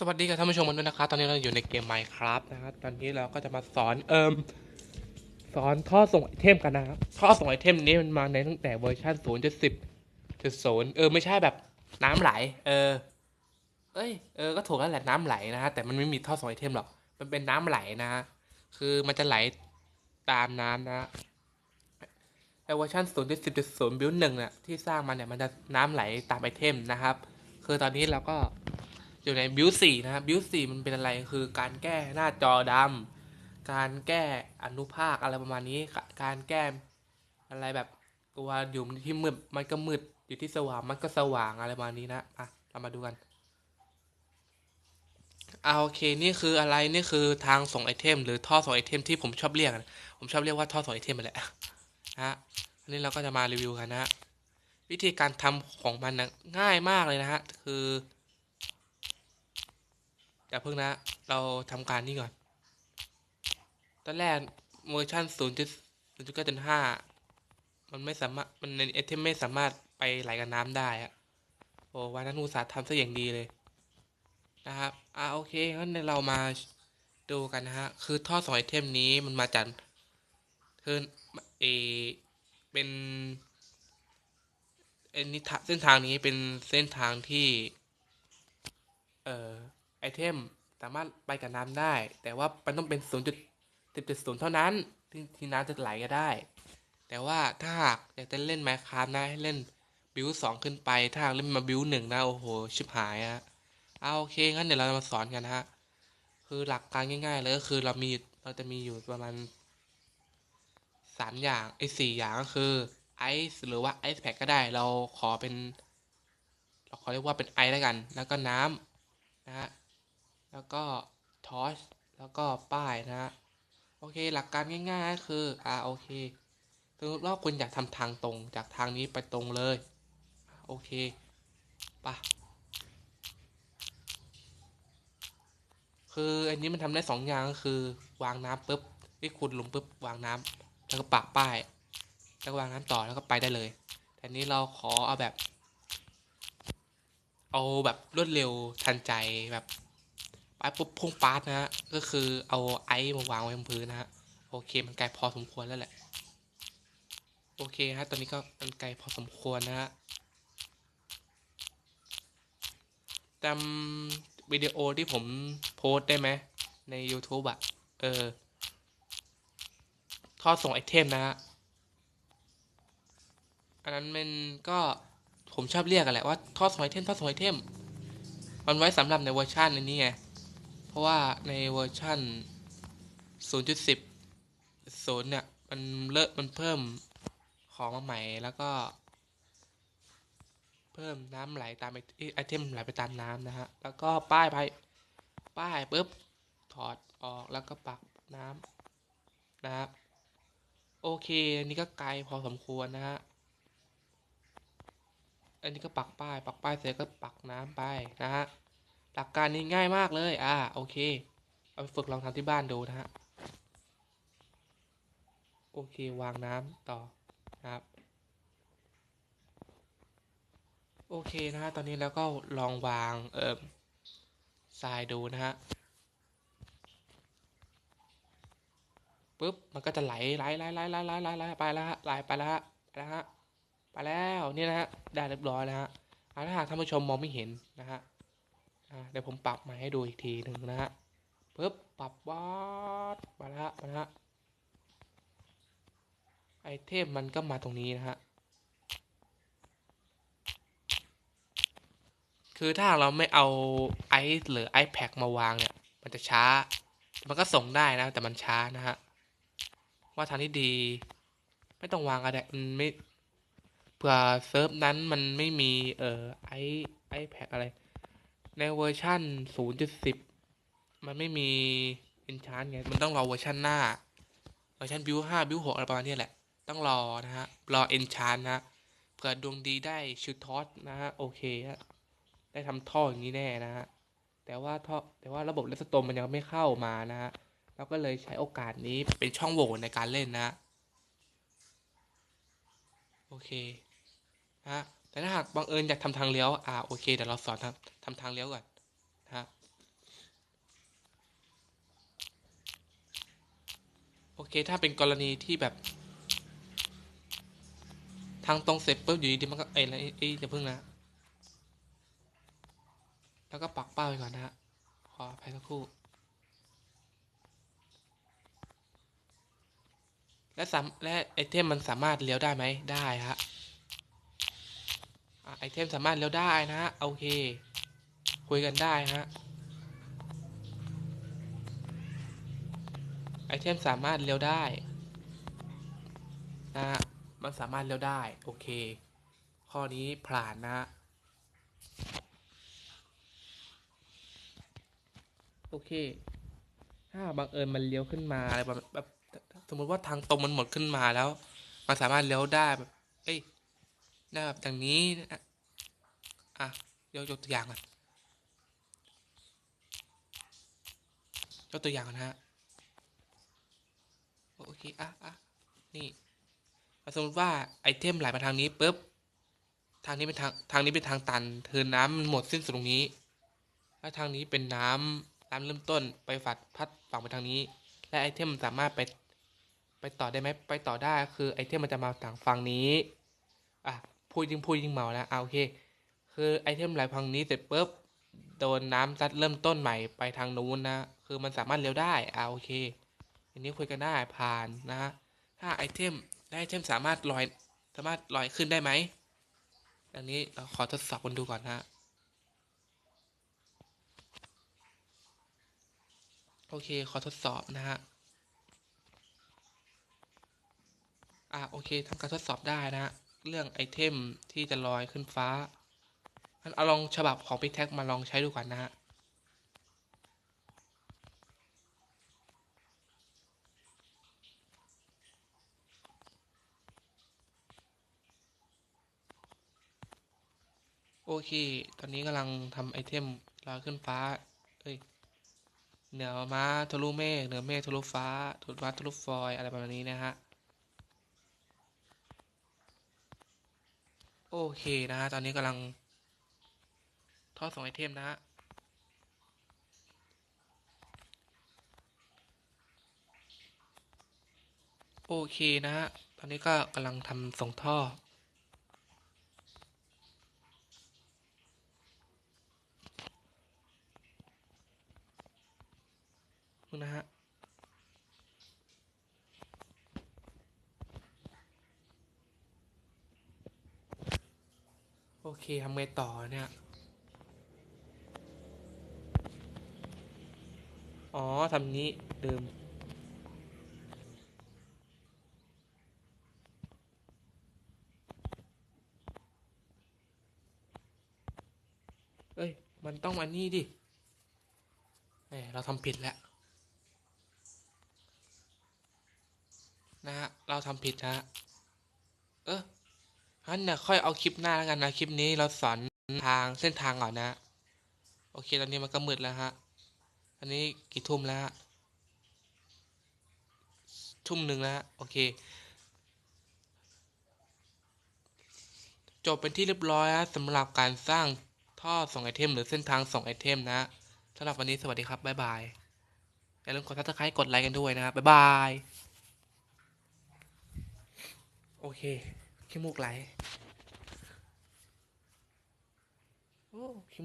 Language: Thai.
สวัสดีกับท่านผู้ชมกันด้วยนะครับ ตอนนี้เราอยู่ในเกม Minecraft นะครับ ตอนนี้เราก็จะมาสอนเอิมสอนท่อส่งไอเทมกันนะครับ ท่อส่งไอเทมนี้มันมาในตั้งแต่เวอร์ชัน0 10 0เออไม่ใช่แบบน้ำไหล เออ เอ้ย เออ ก็ถูกแล้วแหละน้ำไหลนะฮะ แต่มันไม่มีท่อส่งไอเทมหรอก มันเป็นน้ำไหลนะฮะ คือมันจะไหลตามน้ำนะฮะไอเวอร์ชัน0 10 0บิลหนึ่งเนี่ยที่สร้างมาเนี่ยมันจะน้ำไหลตามไอเทมนะครับ คือตอนนี้เราก็ อยู่ในบิวสี่นะครับบิวสี่มันเป็นอะไรคือการแก้หน้าจอดำการแก้อนุภาคอะไรประมาณนี้ การแก้อะไรแบบตัวอยู่ที่มืดมันก็มืดอยู่ที่สว่างมันก็สว่างอะไรประมาณนี้นะอะเรามาดูกันเอาโอเคนี่คืออะไรนี่คือทางส่งไอเทม หรือท่อส่งไอเทมที่ผมชอบเรียกผมชอบเรียกว่าท่อส่งไอเทมไปแหละฮะอันนี้เราก็จะมารีวิวกันนะวิธีการทำของมันนะง่ายมากเลยนะฮะคือ อย่าเพิ่งนะ เราทำการนี่ก่อน ตอนแรกเวอร์ชัน0 0 9 5มันไม่สามารถ มันในไอเทมไม่สามารถไปไหลกับน้ำได้อะโอ้วันนั้นอุตสาห์ทำซะอย่างดีเลย นะครับ อ่าโอเคงั้นเรามาดูกันนะฮะ คือท่อสองไอเทมนี้มันมาจากคือเอเป็นเอ็นนิทเส้นทางนี้เป็นเส้นทางที่ เอ่อ ไอเทมสามารถไปกับน้ำได้ แต่ว่ามันต้องเป็น0.10.0เท่านั้นที่ที่น้ำจะไหลก็ได้ แต่ว่าถ้าหากอยากจะเล่น Minecraft นะให้เล่นบิวสองขึ้นไป ถ้าหากเล่นมาบิวหนึ่งนะโอ้โหชิบหายอะเอาโอเคงั้นเดี๋ยวเรามาสอนกันฮะคือหลักการง่ายๆเลยก็คือเรามีเราจะมีอยู่ประมาณสามอย่างไอ้สี่อย่างก็คือไอซ์หรือว่าไอซ์แพ็กก็ได้เราขอเป็น เราขอเรียกว่าเป็นไอซ์แล้วกัน แล้วก็น้ำนะฮะ แล้วก็ทอชแล้วก็ป้ายนะฮะโอเคหลักการง่ายๆก็คืออ่าโอเคสมมติว่าคุณอยากทำทางตรงจากทางนี้ไปตรงเลย โอเคปะคืออันนี้มันทำได้สองอย่างก็คือ วางน้ำปุ๊บที่คุณลงปุ๊บวางน้ำแล้วก็ปักป้าย แล้ววางน้ำต่อแล้วก็ไปได้เลย แต่นี้เราขอเอาแบบ เอาแบบรวดเร็วทันใจแบบ ไปปุ๊บพุ่งปาร์ตนะฮะ ก็คือเอาไอซ์มาวางไว้บนพื้นนะฮะ โอเคมันไกลพอสมควรแล้วแหละ โอเคฮะ ตอนนี้ก็มันไกลพอสมควรนะฮะจำวิดีโอที่ผมโพสได้ไหม ใน YouTube อะเออท่อส่งไอเทมนะฮะ อันนั้นมันก็ผมชอบเรียกกันแหละว่าท่อส่งไอเทมท่อส่งไอเทม มันไว้สำหรับในเวอร์ชันอันนี้ไง ราะว่าในเวอร์ชัน0.10 0 เนี่ย มันเลอะมันเพิ่มของมาใหม่แล้วก็ เพิ่มน้ำไหลตามไอไอเทมไหลไปตามน้ำนะฮะ แล้วก็ป้ายไปป้ายปุ๊บ ถอดออกแล้วก็ปักน้ำนะครับ โอเคอันนี้ก็ไกลพอสมควรนะฮะอันนี้ก็ปักป้าย ปักป้ายเสร็จก็ปักน้ำไปนะฮะ หลักการนี้ง่ายมากเลย อ่า โอเค เอาไปฝึกลองทำที่บ้านดูนะฮะ โอเค วางน้ำต่อนะครับ โอเคนะฮะ ตอนนี้แล้วก็ลองวางเอ่อทรายดูนะฮะปุ๊บ มันก็จะไหลไหลไหลไหลไหลไหลไหลไหลไปแล้วฮะไหลไปแล้วฮะไปแล้วฮะไปแล้ว นี่นะฮะ ได้เรียบร้อยแล้วฮะอ่าถ้าหากท่านผู้ชมมองไม่เห็นนะฮะ เดี๋ยวผมปรับมาให้ดูอีกทีหนึ่งนะฮะปุ๊บปรับวัดมาแล้วฮะมาแล้วฮะไอเทมมันก็มาตรงนี้นะฮะคือถ้าเราไม่เอาไอซ์หรือ iPad มาวางเนี่ย มันจะช้า มันก็ส่งได้นะ แต่มันช้านะฮะ ว่าทางที่ดี ไม่ต้องวางอะไรมันไม่เผื่อเซิร์ฟนั้นมันไม่มีเอ่อไอไอแพดอะไร ในเวอร์ชั่น 0.10 มันไม่มีเอนชานไง มันต้องรอเวอร์ชันหน้า เวอร์ชันบิว5บิว6อะไรประมาณนี้แหละ ต้องรอนะฮะ รอเอนชานนะเผื่อดวงดีได้ชุดทอสนะฮะ โอเคฮะ ได้ทำท่ออย่างนี้แน่นะฮะ แต่ว่าท่อ แต่ว่าระบบเลสโตมมันยังไม่เข้ามานะฮะเราก็เลยใช้โอกาสนี้เป็นช่องโหว่ในการเล่นนะ โอเค ฮะ แต่ถ้าหากบังเอิญอยากทำทางเลี้ยวอ่าโอเคเดี๋ยวเราสอนทำทำทางเลี้ยวก่อนนะครับโอเคถ้าเป็นกรณีที่แบบทางตรงเสร็จปุ๊บอยู่ดีๆมันก็ไอ้ไอ้จะพึ่งนะ แล้วก็ปักเป้าไปก่อนนะฮะขออภัยสักครู่ และสามและไอเทมมันสามารถเลี้ยวได้ไหมได้ฮะ ไอเทมสามารถเลี้ยวได้นะฮะโอเค คุยกันได้ฮะไอเทมสามารถเลี้ยวได้นะฮะมันสามารถเลี้ยวได้ โอเค ข้อนี้ผ่านนะฮะโอเค ถ้าบังเอิญมันเลี้ยวขึ้นมาอะไรแบบสมมติว่าทางตรงมันหมดขึ้นมาแล้ว มันสามารถเลี้ยวได้แบบ เอ้ยน้แบบอย่างนี้ นะอะยกยกตัวอย่างก่อนยกตัวอย่างก่อนะฮะโอเคอะอะนี่สมมติว่าไอเทมไหลมาทางนี้ปุ๊บทางนี้เป็นทางทางนี้เป็นทางตันเทินน้ำมันหมดสิ้นสุดตรงนี้แล้วทางนี้เป็นน้ำน้ำเริ่มต้นไปฝัดพัดฝั่งไปทางนี้ และไอเทมมันสามารถไปไปต่อได้ไหมไปต่อได้คือไอเทมมันจะมาทางฝั่งนี้อะพูดยิ่งพูดยิ่งเมาแล้วอะโอเค คือไอเทมไหลพังนี้เสร็จปุ๊บโดนน้ำซัดเริ่มต้นใหม่ไปทางนู้นนะ คือมันสามารถเลี้ยวได้อะโอเคอันนี้คุยกันได้ผ่านนะถ้าไอเทมได้ไอเทมสามารถลอยสามารถลอยขึ้นได้ไหมอันนี้เราขอทดสอบกันดูก่อนนะโอเค ขอทดสอบนะฮะ อะโอเคทำการทดสอบได้นะฮะ เรื่องไอเทมที่จะลอยขึ้นฟ้า เอาลองฉบับของพิกแท็กมาลองใช้ดูก่อนนะฮะโอเค ตอนนี้กำลังทำไอเทมลอยขึ้นฟ้า เอ้ย เหนือม้าทะลุเมฆ เหนือเมฆทะลุฟ้าทะลุฟ้าทะลุฟอย อะไรประมาณนี้นะฮะ โอเคนะฮะ ตอนนี้กำลัง ท่อส่งไอเทมนะฮะโอเคนะฮะ ตอนนี้ก็กำลังทำส่งท่อ นะฮะ โอเคทำไงต่อเนี่ย อ๋อทำนี้เดิมเอ้ย มันต้องมานี่ดิเอ้ยเราทำผิดแล้ว นะฮะ เราทำผิดนะฮะ เอองั้นเนี่ยค่อยเอาคลิปหน้าแล้วกันนะ คลิปนี้เราสอนทางเส้นทางก่อนนะ โอเค ตอนนี้มันก็มืดแล้วฮะ อันนี้กี่ทุ่มแล้วฮะทุ่มหนึ่งแล้วโอเค จบเป็นที่เรียบร้อยฮะสำหรับการสร้างท่อส่งไอเทมหรือเส้นทางส่งไอเทมนะสำหรับวันนี้สวัสดีครับ บ๊ายบายอย่าลืมกดซับสไครต์กดไลค์กันด้วยนะครับบ๊ายบาย โอเคขี้มูกไหลโอ้ขี้